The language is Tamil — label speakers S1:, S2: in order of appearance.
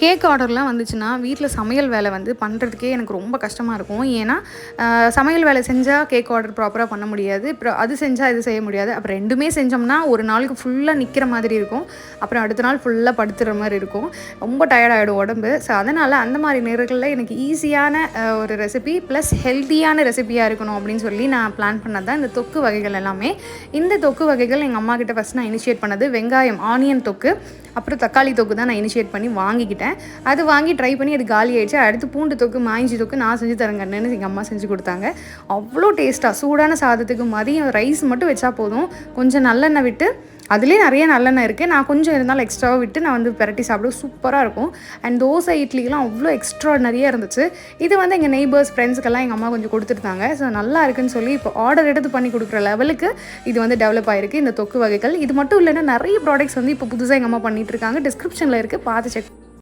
S1: கேக் ஆர்டர்லாம் வந்துச்சுன்னா வீட்டில் சமையல் வேலை வந்து பண்ணுறதுக்கே எனக்கு ரொம்ப கஷ்டமாக இருக்கும். ஏன்னா சமையல் வேலை செஞ்சால் கேக் ஆர்டர் ப்ராப்பராக பண்ண முடியாது. அப்புறம் அது செஞ்சால் இது செய்ய முடியாது. அப்புறம் ரெண்டுமே செஞ்சோம்னா ஒரு நாளுக்கு ஃபுல்லாக நிற்கிற மாதிரி இருக்கும். அப்புறம் அடுத்த நாள் ஃபுல்லாக படுத்துகிற மாதிரி இருக்கும். ரொம்ப டயர்ட் ஆகிடும் உடம்பு. ஸோ அதனால் அந்த மாதிரி நேரங்களில் எனக்கு ஈஸியான ஒரு ரெசிபி ப்ளஸ் ஹெல்த்தியான ரெசிபியாக இருக்கணும் அப்படின்னு சொல்லி நான் பிளான் பண்ணது தான் இந்த தொக்கு வகைகள் எல்லாமே. இந்த தொக்கு வகைகள் எங்கள் அம்மா கிட்ட ஃபஸ்ட் நான் இனிஷியேட் பண்ணது வெங்காயம் ஆனியன் தொக்கு. அப்புறம் தக்காளி தொக்கு தான் நான் இனிஷியேட் பண்ணி வாங்கிக்கிட்டேன். அது வாங்கி ட்ரை பண்ணி அது காலி ஆயிடுச்சு. அடுத்து பூண்டு தொக்கு மாயிஞ்சி தொக்கு நான் செஞ்சு தரேங்கன்னு எங்கள் அம்மா செஞ்சு கொடுத்தாங்க. அவ்வளோ டேஸ்ட்டாக சூடான சாதத்துக்கு மதியம் ரைஸ் மட்டும் வச்சா போதும். கொஞ்சம் நல்லெண்ணெய் விட்டு அதுலேயே நிறைய நல்லெண்ணெய் இருக்குது நான் கொஞ்சம் இருந்தாலும் எக்ஸ்ட்ராவாக விட்டு நான் வந்து பெரட்டி சாப்பிட சூப்பராக இருக்கும். அண்ட் தோசை இட்லிக்கெலாம் அவ்வளோ எக்ஸ்ட்ரா நிறைய இருந்துச்சு. இது வந்து எங்கள் நெய்பர்ஸ் ஃப்ரெண்ட்ஸுக்கெல்லாம் எங்கள் அம்மா கொஞ்சம் கொடுத்துருந்தாங்க ஸோ நல்லா இருக்குன்னு சொல்லி இப்போ ஆர்டர் எடுத்து பண்ணி கொடுக்குற லெவலுக்கு இது வந்து டெவலப் ஆகிருக்கு இந்த தொக்கு வகைகள். இது மட்டும் இல்லைன்னா நிறைய ப்ராடக்ட்ஸ் வந்து இப்போ புதுசாக எங்கள் அம்மா பண்ணிகிட்ருக்காங்க இருக்காங்க. டிஸ்கிரிப்ஷனில் இருக்குது பார்த்து செக்